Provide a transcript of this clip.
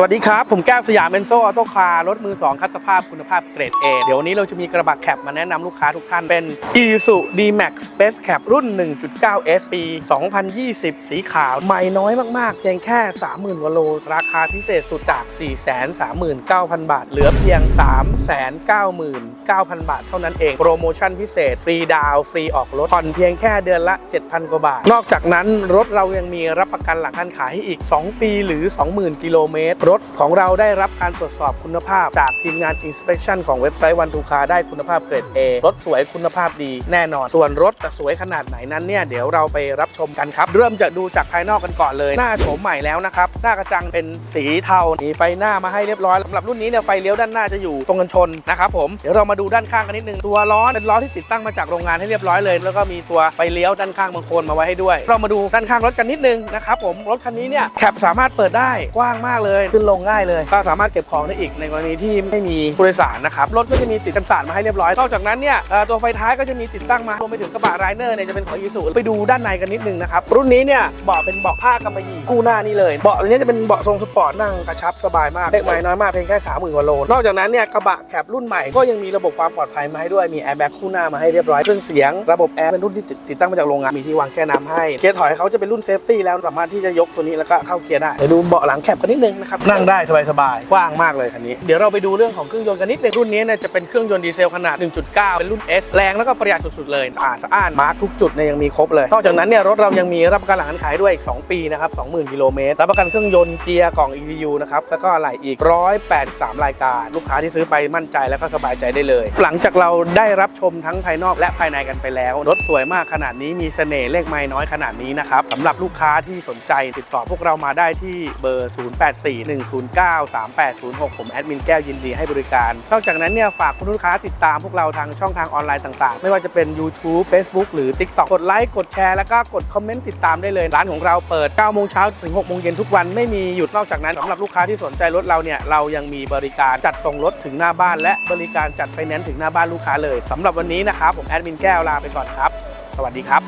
สวัสดีครับ ผมแก้วสยามเบนโซออโต้คาร์รถมือ 2 คัดสภาพคุณภาพเกรด A เดี๋ยววันนี้เราจะมีกระบะแคปมาแนะนำลูกค้าทุกท่าน เป็น Isuzu D-Max Space Cap รุ่น 1.9 S ปี 2020 สีขาวใหม่น้อยมาก ๆ เพียงแค่ 30,000กว่าโล ราคาพิเศษสุดจาก 439,000 บาท เหลือเพียง 399,000 บาท เท่านั้นเอง โปรโมชั่นพิเศษ ฟรีดาวฟรีออกรถผ่อนเพียงแค่เดือนละ 7,000 กว่าบาท นอกจากนั้นรถเรายังมีรับประกันหลังการขายให้อีก 2 ปีหรือ 20,000 กิโลเมตรรถของเราได้รับการตรวจสอบคุณภาพจากทีมงาน Inspection ของเว็บไซต์วันทูคาได้คุณภาพเกรด A รถสวยคุณภาพดีแน่นอน ส่วนรถจะสวยขนาดไหนนั้นเนี่ยเดี๋ยวเราไปรับชมกันครับ เริ่มจะดูจากภายนอกกันก่อนเลย หน้าโฉมใหม่แล้วนะครับหน้ากระจังเป็นสีเทามีไฟหน้ามาให้เรียบร้อยสำหรับรุ่นนี้เนี่ยไฟเลี้ยวด้านหน้าจะอยู่ตรงกันชนนะครับผมเดี๋ยวเรามาดูด้านข้างกันนิดนึงตัวล้อเป็นล้อที่ติดตั้งมาจากโรงงานให้เรียบร้อยเลย แล้วก็มีตัวไฟเลี้ยวด้านข้างบางโคนมาไว้ให้ด้วย เรามาดูด้านข้างรถกันนิดนึงนะครับผมรถคันนี้เนี่ยแคปสามารถเปิดได้กว้างมากเลยขึ้นลงง่ายเลย ก็สามารถเก็บของได้อีกในกรณีที่ไม่มีผู้โดยสารนะครับ รถก็จะมีติดกันสาดมาให้เรียบร้อย นอกจากนั้นเนี่ยตัวไฟท้ายก็จะมีติดตั้งมารวมไปถึงกระบะไรเนอร์เนี่ยจะเป็นของอีซูไปดูด้านในกันนิดนึงนะครับ รุ่นนี้เนี่ยเบาะเป็นเบาะผ้ากำมะหยี่คู่หน้านี่เลย เบาะอันนี้จะเป็นเบาะทรงสปอร์ตนั่งกระชับสบายมากเลขไม้น้อยมากเพียงแค่30,000กว่าโล นอกจากนั้นเนี่ยกระบะแคปรุ่นใหม่ก็ยังมีระบบความปลอดภัยมาให้ด้วย มีแอร์แบ็กคู่หน้ามาให้เรียบร้อยเครื่องเสียง ระบบแอร์เป็นรุ่นที่ติดติดตั้งมาจากโรงงาน มีที่วางแก้น้ำให้ เกียร์ถอยเขาจะเป็นรุ่นเซฟตี้แล้วสามารถที่จะยกตัวนี้แล้วก็เข้าเกียร์ได้เดี๋ยวดูเบาะหลังแคปกันนิดนึงนะครับนั่งได้สบายๆกว้างมากเลยคันนี้เดี๋ยวเราไปดูเรื่องของเครื่องยนต์กันนิดในรุ่นนี้เนี่ยจะเป็นเครื่องยนต์ดีเซลขนาด 1.9 เป็นรุ่น S แรงแล้วก็ประหยัดสุดๆเลยสะอาดสะอ้านมาร์คทุกจุดเนี่ยยังมีครบเลยนอกจากนั้นเนี่ยรถเรายังมีรับประกันหลังการขายด้วยอีก 2 ปีนะครับ20,000กิโลเมตรรับประกันเครื่องยนต์เกียร์กล่อง ECU นะครับแล้วก็อะไรอีก 183 รายการ ลูกค้าที่ซื้อไปมั่นใจแล้วก็สบายใจได้เลย หลังจากเราได้รับชมทั้งภายนอกและภายในกันไปแล้วรถสวยมากขนาดนี้มีเสน่ห์เลขไม้น้อยขนาดนี้นะครับสำหรับลูกค้าที่สนใจติดต่อพวกเรามาได้ที่เบอร์109-3806 ผมแอดมินแก้วยินดีให้บริการ นอกจากนั้นเนี่ยฝากคุณลูกค้าติดตามพวกเราทางช่องทางออนไลน์ต่างๆ ไม่ว่าจะเป็น YouTube Facebook หรือ TikTok กดไลค์กดแชร์แล้วก็กดคอมเมนต์ติดตามได้เลย ร้านของเราเปิด9โมงเช้าถึง6โมงเย็นทุกวันไม่มีหยุดนอกจากนั้นสำหรับลูกค้าที่สนใจรถเราเนี่ยเรายังมีบริการจัดส่งรถถึงหน้าบ้าน และบริการจัดไฟแนนซ์ถึงหน้าบ้านลูกค้าเลยสำหรับวันนี้นะครับผมแอดมินแก้วลาไปก่อนครับ สวัสดีครับ